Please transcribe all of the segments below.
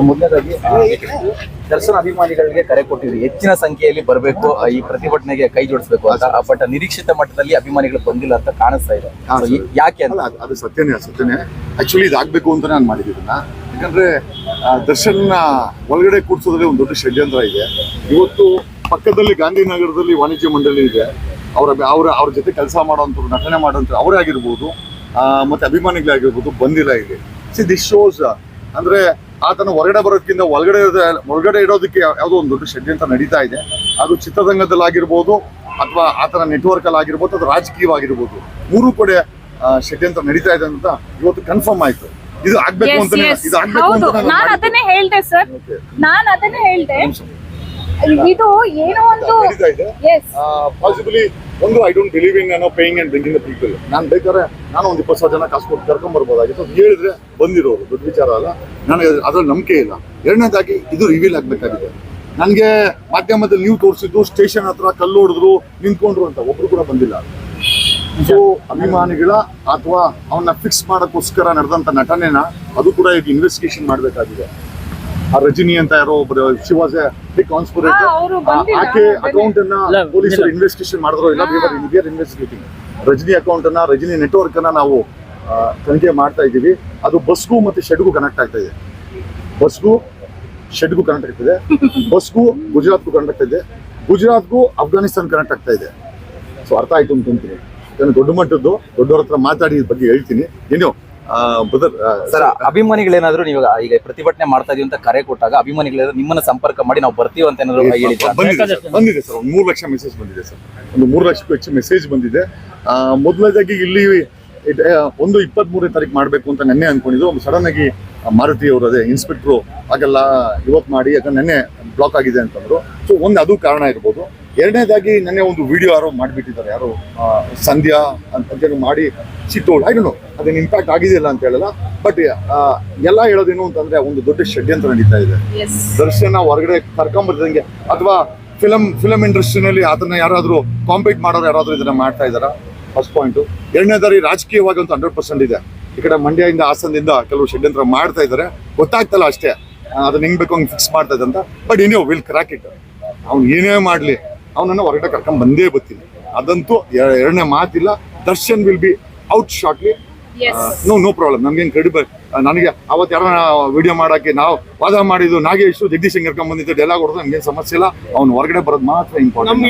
ಮೊದಲನೇದಾಗಿ ದರ್ಶನ ದರ್ಶನ್ ಅಭಿಮಾನಿಗಳಿಗೆ ಕರೆ ಕೊಟ್ಟಿದ್ರಿ ಹೆಚ್ಚಿನ ಸಂಖ್ಯೆಯಲ್ಲಿ ಬರಬೇಕು ಈ ಪ್ರತಿಭಟನೆಗೆ ಕೈ ಜೋಡಿಸಬೇಕು ಅಂತ. ಬಟ್ ನಿರೀಕ್ಷಿತ ಮಟ್ಟದಲ್ಲಿ ಅಭಿಮಾನಿಗಳು ಬಂದಿಲ್ಲ ಅಂತ ಕಾಣಿಸ್ತಾ ಇದೆ. ಯಾಕೆ ಅಂತ? ಅಲ್ಲ ಅದು- ಸತ್ಯನೇ ಸತ್ಯನೇ. ಆಕ್ಚುಲಿ ಇದಾಗಬೇಕು ಅಂತ ನಾನು ಮಾಡಿದ್ದೀನಿ ಯಾಕಂದ್ರೆ ಆ, ದರ್ಶನ್ನ ಒಳಗಡೆ ಕೂಡಿಸೋದ್ರೆ ಒಂದು ದೊಡ್ಡ ಷಡ್ಯಂತ್ರ ಇದೆ. ಇವತ್ತು ಪಕ್ಕದಲ್ಲಿ ಗಾಂಧಿನಗರದಲ್ಲಿ ವಾಣಿಜ್ಯ ಮಂಡಳಿ ಇದೆ. ಅವರ ಅವರ ಅವ್ರ ಜೊತೆ ಕೆಲಸ ಮಾಡೋಂಥವ್ರು ನಟನೆ ಮಾಡೋಂಥ ಅವರೇ ಆಗಿರ್ಬೋದು. ಮತ್ತು ಮತ್ತೆ ಅಭಿಮಾನಿಗಳೇ ಆಗಿರ್ಬೋದು ಬಂದಿಲ್ಲ ಇಲ್ಲಿ. ಸಿ ದಿಸ್ ಶೋಸ್ ಅಂದ್ರೆ ಆತನ ಹೊರಗಡೆ ಬರೋದಕ್ಕಿಂತ ಒಳಗಡೆ ಒಳಗಡೆ ಇಡೋದಕ್ಕೆ ಯಾವುದೋ ಒಂದು ದೊಡ್ಡ ಷಡ್ಯಂತ್ರ ನಡೀತಾ ಇದೆ. ಅದು ಚಿತ್ರರಂಗದಲ್ಲಾಗಿರ್ಬೋದು ಅಥವಾ ಆತನ ನೆಟ್ವರ್ಕ್ ಅಲ್ಲಿ ಆಗಿರ್ಬೋದು ಅಥವಾ ರಾಜಕೀಯವಾಗಿರ್ಬೋದು. ಮೂರು ಕಡೆ ಷಡ್ಯಂತ್ರ ನಡೀತಾ ಇದೆ ಅಂತ ಇವತ್ತು ಕನ್ಫರ್ಮ್ ಆಯ್ತು. ಇದು ಆಗ್ಬೇಕು Yes, ಇದು ಆಗ್ಬೇಕು ಅಂತ ನಾನು ಅದನ್ನೇ ಹೇಳ್ದೆ ಸರ್ ನಾನು ಅದನ್ನೇ ಹೇಳ್ದೆ. ಇದು ಏನೋ ಒಂದು ಪಾಸಿಬಲಿ ಒಂದು I don't believe in paying and drinking the people ನಾನು ಬೇಕಾದ್ರೆ ನಾನು ಒಂದು ಇಪ್ಪತ್ತು ಸಾವಿರ ಜನ ಕಾಸು ಕೊಟ್ಟು ಕರ್ಕೊಂಡ್ ಬರ್ಬೋದಾಗಿತ್ತು. ಹೇಳಿದ್ರೆ ಬಂದಿರೋರು ದೊಡ್ಡ ವಿಚಾರ ಅಲ್ಲ. ನನಗೆ ಅದ್ರಲ್ಲಿ ನಂಬಿಕೆ ಇಲ್ಲ. ಎರಡನೇದಾಗಿ ಇದು ರಿವೀಲ್ ಆಗ್ಬೇಕಾಗಿದೆ. ನನಗೆ ಮಾಧ್ಯಮದಲ್ಲಿ ನೀವು ತೋರಿಸಿದ್ದು ಸ್ಟೇಷನ್ ಹತ್ರ ಕಲ್ಲು ಹೊಡೆದ್ರು ನಿಂತ್ಕೊಂಡ್ರು ಅಂತ. ಒಬ್ರು ಕೂಡ ಬಂದಿಲ್ಲ. ಸೊ ಅಭಿಮಾನಿಗಳ ಅಥವಾ ಅವನ್ನ ಫಿಕ್ಸ್ ಮಾಡಕ್ಕೋಸ್ಕರ ನಡೆದಂತ ನಟನೆನ ಅದು ಕೂಡ ಈಗ ಇನ್ವೆಸ್ಟಿಗೇಷನ್ ಮಾಡಬೇಕಾಗಿದೆ. ಆ ರಜನಿ ಅಂತ ಯಾರೋ ಒಬ್ಬರು ಶಿ ವಾಸ್ ಎ ಕಾನ್ಸ್ಪಿರೇಟರ್ ಆಕೆ ಅಕೌಂಟ್ ಅನ್ನ ಪೊಲೀಸರು. ಇನ್ವೆಸ್ಟಿಗೇಷನ್ ಮಾಡಿದ್ರು. ಇಲ್ಲ ಇನ್ವೆಸ್ಟಿಗೇಟಿಂಗ್ ರಜನಿ ಅಕೌಂಟ್ ಅನ್ನ ರಜನಿ ನೆಟ್ವರ್ಕ್ ಅನ್ನ ನಾವು ತನಿಖೆ ಮಾಡ್ತಾ ಇದ್ದೀವಿ. ಅದು ಬಸ್ಗೂ ಮತ್ತೆ ಶೆಡ್ಗೂ ಕನೆಕ್ಟ್ ಆಗ್ತಾ ಇದೆ. ಬಸ್ಗೂ ಶೆಡ್ಗೂ ಕನೆಕ್ಟ್ ಆಗ್ತಿದೆ ಬಸ್ಗೂ ಗುಜರಾತ್ಗೂ ಕನೆಕ್ಟ್ ಆಗ್ತಾ ಇದೆ. ಗುಜರಾತ್ಗೂ ಅಫ್ಘಾನಿಸ್ತಾನ್ ಕನೆಕ್ಟ್ ಆಗ್ತಾ ಇದೆ. ಸೊ ಅರ್ಥ ಆಯ್ತು ಅಂತೀನಿ. ಯಾಕಂದ್ರೆ ದೊಡ್ಡ ಮಟ್ಟದ್ದು ದೊಡ್ಡವ್ರ ಹತ್ರ ಮಾತಾಡಿ ಇದ್ರ ಬಗ್ಗೆ ಹೇಳ್ತೀನಿ. ಏನು ಬ್ರದರ್ ಸರ್ ಅಭಿಮಾನಿಗಳೇನಾದ್ರು ನೀವು ಈಗ ಪ್ರತಿಭಟನೆ ಮಾಡ್ತಾ ಇದೀವಿ ಅಂತ ಕರೆ ಕೊಟ್ಟಾಗ ಅಭಿಮಾನಿಗಳೇನಾದ್ರು ನಿಮ್ಮನ್ನ ಸಂಪರ್ಕ ಮಾಡಿ ನಾವು ಬರ್ತೀವಿ ಅಂತ ಏನಾದ್ರು ಹೇಳಿದ್ರ? ಬಂದಿದೆ ಸರ್ ಬಂದಿದೆ ಸರ್. ಒಂದು ಮೂರು ಲಕ್ಷ ಮೆಸೇಜ್ ಬಂದಿದೆ ಸರ್. ಒಂದು ಮೂರು ಲಕ್ಷಕ್ಕೂ ಹೆಚ್ಚು ಮೆಸೇಜ್ ಬಂದಿದೆ. ಆ, ಮೊದಲನೇದಾಗಿ ಇಲ್ಲಿ ಒಂದು ಇಪ್ಪತ್ತ್ ಮೂರನೇ ತಾರೀಕು ಮಾಡಬೇಕು ಅಂತ ನೆನ್ನೆ ಅನ್ಕೊಂಡಿದ್ದು ಒಂದು ಸಡನ್ ಆಗಿ ಮಾರುತಿ ಅವರು ಅದೇ ಇನ್ಸ್ಪೆಕ್ಟ್ರು ಹಾಗೆಲ್ಲ ಇವತ್ತು ಮಾಡಿ ಯಾಕಂದ್ರೆ ನೆನ್ನೆ ಬ್ಲಾಕ್ ಆಗಿದೆ ಅಂತಂದ್ರು. ಸೊ ಒಂದು ಅದು ಕಾರಣ ಇರ್ಬೋದು. ಎರಡನೇದಾಗಿ ನೆನ್ನೆ ಒಂದು ವಿಡಿಯೋ ಯಾರೋ ಮಾಡಿಬಿಟ್ಟಿದ್ದಾರೆ. ಯಾರು ಸಂಧ್ಯಾ ಅಂತ ಅಂತೇಳಿ ಮಾಡಿ ಸಿಟ್ಟೋಳು ಐ ನೋ ಅದೇನು ಇಂಪ್ಯಾಕ್ಟ್ ಆಗಿದೆಯಲ್ಲ ಅಂತ ಹೇಳಲ್ಲ. ಬಟ್ ಎಲ್ಲ ಹೇಳೋದೇನು ಅಂತಂದ್ರೆ ಒಂದು ದೊಡ್ಡ ಷಡ್ಯಂತ್ರ ನಡೀತಾ ಇದೆ. ದರ್ಶನ ಹೊರಗಡೆ ಕರ್ಕೊಂಬರ್ದಂಗೆ ಅಥವಾ ಫಿಲಂ ಫಿಲಂ ಇಂಡಸ್ಟ್ರಿನಲ್ಲಿ ಅದನ್ನ ಯಾರಾದ್ರೂ ಕಾಂಪೀಟ್ ಮಾಡೋರು ಯಾರಾದ್ರೂ ಇದನ್ನ ಮಾಡ್ತಾ ಇದಾರ ಫಸ್ಟ್ ಪಾಯಿಂಟ್ ಎರಡನೇದಾರಿ ರಾಜಕೀಯವಾಗಿ ಒಂದು ಹಂಡ್ರೆಡ್ ಪರ್ಸೆಂಟ್ ಇದೆ. ಈ ಕಡೆ ಮಂಡ್ಯದಿಂದ, ಹಾಸನದಿಂದ ಕೆಲವು ಷಡ್ಯಂತ್ರ ಮಾಡ್ತಾ ಇದ್ದಾರೆ. ಗೊತ್ತಾಗ್ತಲ್ಲ ಅಷ್ಟೇ. ಅದನ್ನ ಹೆಂಗ್ ಬೇಕು ಹಂಗೆ ಫಿಕ್ಸ್ ಮಾಡ್ತಾ ಇದ್ದಂತ ಬಟ್ ಏನೋ ವಿಲ್ ಕ್ರಾಕ್ ಇಟ್ ಅವ್ನು ಏನೇ ಮಾಡ್ಲಿ, ಅವನನ್ನ ಹೊರಗಡೆ ಕರ್ಕೊಂಡು ಬಂದೇ ಬರ್ತೀನಿ. ಅದಂತೂ ಎರಡನೇ ಮಾತಿಲ್ಲ. Darshan will be out shortly no no problem ನಮ್ಗೇನು ಕ್ರೆಡಿಬಲ್ ನನಗೆ ಅವತ್ತು ಯಾರ ವಿಡಿಯೋ ಮಾಡೋಕ್ಕೆ ನಾವು ವಾದ ಮಾಡಿದ್ದು ನಾಗೇಶ್ ಜಗದೀಶ್ ಹೆಂಗ್ ಕರ್ಕೊಂಡ್ ಬಂದಿದ್ದು ಡೈಲಾಗ್ ಹೊಡೆದು ನಮ್ಗೇನು ಸಮಸ್ಯೆ ಇಲ್ಲ. ಅವ್ನು ಹೊರಗಡೆ ಬರೋದು ಮಾತ್ರ important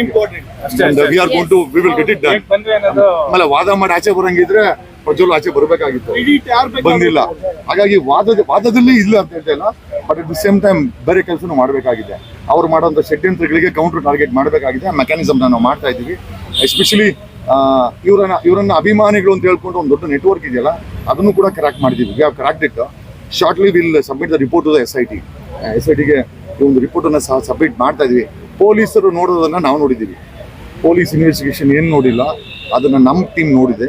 we will get it done ಆಮೇಲೆ ವಾದ ಮಾಡಿ ಆಚೆ ಬರಂಗಿದ್ರೆ ಪ್ರಜ್ವಲ್ ಆಚೆ ಬರಬೇಕಾಗಿತ್ತು. ಬಂದಿಲ್ಲ. ಹಾಗಾಗಿ ವಾದ ವಾದದಲ್ಲಿ ಇಲ್ಲ ಅಂತ ಹೇಳ್ತಾ ಇಲ್ಲ but at the same time ಬೇರೆ ಕೆಲಸನೂ ಮಾಡಬೇಕಾಗಿದೆ. ಅವ್ರು ಮಾಡುವಂತ ಷಡ್ಯಂತ್ರಗಳಿಗೆ ಕೌಂಟರ್ ಟಾರ್ಗೆಟ್ ಮಾಡಬೇಕಾಗಿದೆ. ಮೆಕ್ಯಾನಿಸಮ್ ನಾವು ಮಾಡ್ತಾ ಇದ್ದೀವಿ. ಎಸ್ಪೆಷಲಿ ಇವರನ್ನ ಇವರನ್ನ ಅಭಿಮಾನಿಗಳು ಅಂತ ಹೇಳ್ಕೊಂಡು ಒಂದು ದೊಡ್ಡ ನೆಟ್ವರ್ಕ್ ಇದೆಯಲ್ಲ, ಅದನ್ನು ಕೂಡ ಕ್ರಾಕ್ ಮಾಡಿದ್ದೀವಿ. We have cracked it shortly will submit the report to the S I T S I ಟಿಗೆ ಈ ಒಂದು ರಿಪೋರ್ಟ್ ಅನ್ನ ಸಹ ಸಬ್ಮಿಟ್ ಮಾಡ್ತಾ ಇದ್ದೀವಿ. ಪೊಲೀಸರು ನೋಡೋದನ್ನ ನಾವು ನೋಡಿದ್ದೀವಿ. ಪೊಲೀಸ್ ಇನ್ವೆಸ್ಟಿಗೇಷನ್ ಏನು ನೋಡಿಲ್ಲ, ಅದನ್ನ ನಮ್ಮ ಟೀಮ್ ನೋಡಿದೆ.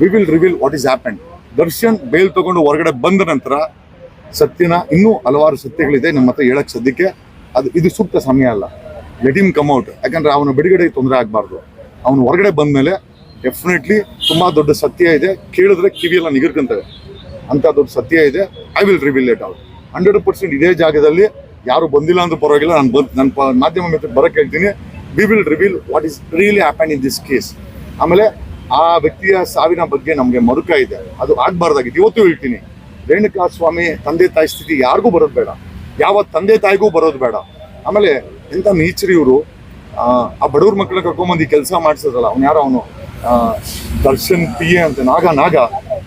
We will reveal what is happen Darshan bail ತಗೊಂಡು ಹೊರಗಡೆ ಬಂದ ನಂತರ ಸತ್ಯನ ಇನ್ನೂ ಹಲವಾರು ಸತ್ಯಗಳಿದೆ ನಮ್ಮ ಹತ್ರ ಹೇಳಕ್ ಸದ್ಯಕ್ಕೆ. ಅದು ಇದು ಸೂಕ್ತ ಸಮಯ ಅಲ್ಲ. ಲೆಟ್ ಇಮ್ ಕಮ್ ಔಟ್ ಯಾಕಂದರೆ ಅವನ ಬಿಡುಗಡೆಗೆ ತೊಂದರೆ ಆಗಬಾರ್ದು. ಅವನು ಹೊರಗಡೆ ಬಂದ್ಮೇಲೆ ಡೆಫಿನೆಟ್ಲಿ ತುಂಬಾ ದೊಡ್ಡ ಸತ್ಯ ಇದೆ. ಕೇಳಿದ್ರೆ ಕಿವಿಯೆಲ್ಲ ನಿಗರ್ಕಂತವೆ. ಅಂತ ದೊಡ್ಡ ಸತ್ಯ ಇದೆ. I will reveal it out hundred percent ಇದೇ ಜಾಗದಲ್ಲಿ ಯಾರು ಬಂದಿಲ್ಲ ಅಂತ ಪರವಾಗಿಲ್ಲ, ನಾನು ಬಂದು ನನ್ನ ಮಾಧ್ಯಮ ಮಿತ್ರ ಬರಕ್ಕೆ ಹೇಳ್ತೀನಿ. We will reveal what is really happen in this case ಆಮೇಲೆ ಆ ವ್ಯಕ್ತಿಯ ಸಾವಿನ ಬಗ್ಗೆ ನಮಗೆ ಮರುಕ ಇದೆ. ಅದು ಆಗ್ಬಾರ್ದಾಗಿತ್ತು. ಇವತ್ತು ಹೇಳ್ತೀನಿ. ರೇಣುಕಾ ಸ್ವಾಮಿ ತಂದೆ ತಾಯಿ ಸ್ಥಿತಿ ಯಾರಿಗೂ ಬರೋದು ಬೇಡ. ಯಾವ ತಂದೆ ತಾಯಿಗೂ ಬರೋದು ಬೇಡ. ಆಮೇಲೆ ಎಂಥ ನೀಚರಿ ಇವರು ಆ ಬಡವ್ರ ಮಕ್ಕಳನ್ನ ಕರ್ಕೊಂಬಂದು ಕೆಲಸ ಮಾಡಿಸೋದಲ್ಲ ಅವ್ನು ಯಾರೋ ಅವನು ದರ್ಶನ್ ಪಿ ಎ ಅಂತ, ನಾಗ ನಾಗ.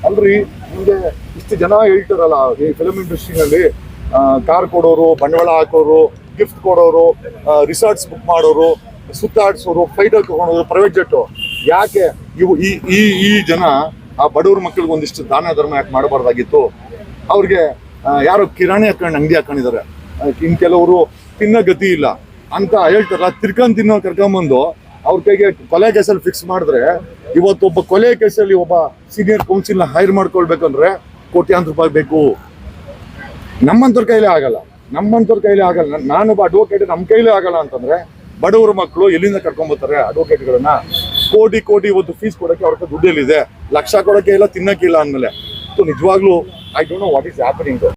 ಅಲ್ರಿ, ನಿಮಗೆ ಇಷ್ಟು ಜನ ಹೇಳ್ತಾರಲ್ಲ, ಈ ಫಿಲಮ್ ಇಂಡಸ್ಟ್ರಿನಲ್ಲಿ ಕಾರ್ ಕೊಡೋರು, ಬಂಡವಾಳ ಹಾಕೋರು ಗಿಫ್ಟ್ ಕೊಡೋರು ರಿಸಾರ್ಟ್ಸ್ ಬುಕ್ ಮಾಡೋರು ಸುತ್ತಾಡಿಸೋರು ಫೈಟಲ್ ತಗೊಂಡೋರು ಪ್ರೈವೇಟ್ ಜೆಟ್ಟು ಯಾಕೆ? ಇವು, ಈ ಈ ಈ ಜನ ಆ ಬಡವ್ರ ಮಕ್ಕಳಿಗೆ ಒಂದಿಷ್ಟು ದಾನ, ಧರ್ಮ ಯಾಕೆ ಮಾಡಬಾರ್ದಾಗಿತ್ತು? ಅವ್ರಿಗೆ ಯಾರೋ ಕಿರಾಣಿ ಹಾಕೊಂಡು ಅಂಗಡಿ ಹಾಕೊಂಡಿದ್ದಾರೆ ಇನ್ನು ಇನ್ ಕೆಲವರು ತಿನ್ನೋ ಗತಿ ಇಲ್ಲ. ಅಂತ ಹೇಳ್ತಾರಲ್ಲ ತಿರ್ಕೊಂಡ್ ತಿನ್ನೋ ಕರ್ಕೊಂಬಂದು ಅವ್ರ ಕೈಗೆ ಕೊಲೆ ಕೇಸಲ್ಲಿ ಫಿಕ್ಸ್ ಮಾಡಿದ್ರೆ, ಇವತ್ತು ಒಬ್ಬ ಕೊಲೆ ಕೇಸಲ್ಲಿ ಒಬ್ಬ ಸೀನಿಯರ್ ಕೌನ್ಸಿಲ್ನ ಹೈರ್ ಮಾಡ್ಕೊಳ್ಬೇಕಂದ್ರೆ ಕೋಟ್ಯಾಂತರ ರೂಪಾಯಿ ಬೇಕು. ನಮ್ಮಂಥವ್ರ ಕೈಲೇ ಆಗಲ್ಲ. ನಮ್ಮಂಥವ್ರ ಕೈಲೇ ಆಗಲ್ಲ. ನಾನ್- ನಾನೊಬ್ಬ ಅಡ್ವೊಕೇಟ್ ನಮ್ಮ ಕೈಲೇ ಆಗಲ್ಲ ಅಂತಂದ್ರೆ ಬಡವರ ಮಕ್ಕಳು ಎಲ್ಲಿಂದ ಕರ್ಕೊಂಬರ್ತಾರೆ ಅಡ್ವೊಕೇಟ್ಗಳನ್ನ ಕೋಟಿ ಕೋಟಿ ಇವತ್ತು ಫೀಸ್ ಕೊಡಕ್ಕೆ ಅವ್ರ ದುಡ್ಡಲ್ಲಿದೆ. ಲಕ್ಷ ಕೊಡಕ್ಕೆ ಇಲ್ಲ ತಿನ್ನಕ್ಕಿಲ್ಲ ಅಂದ್ಮೇಲೆ. ನಿಜವಾಗ್ಲೂ I don't know what is happening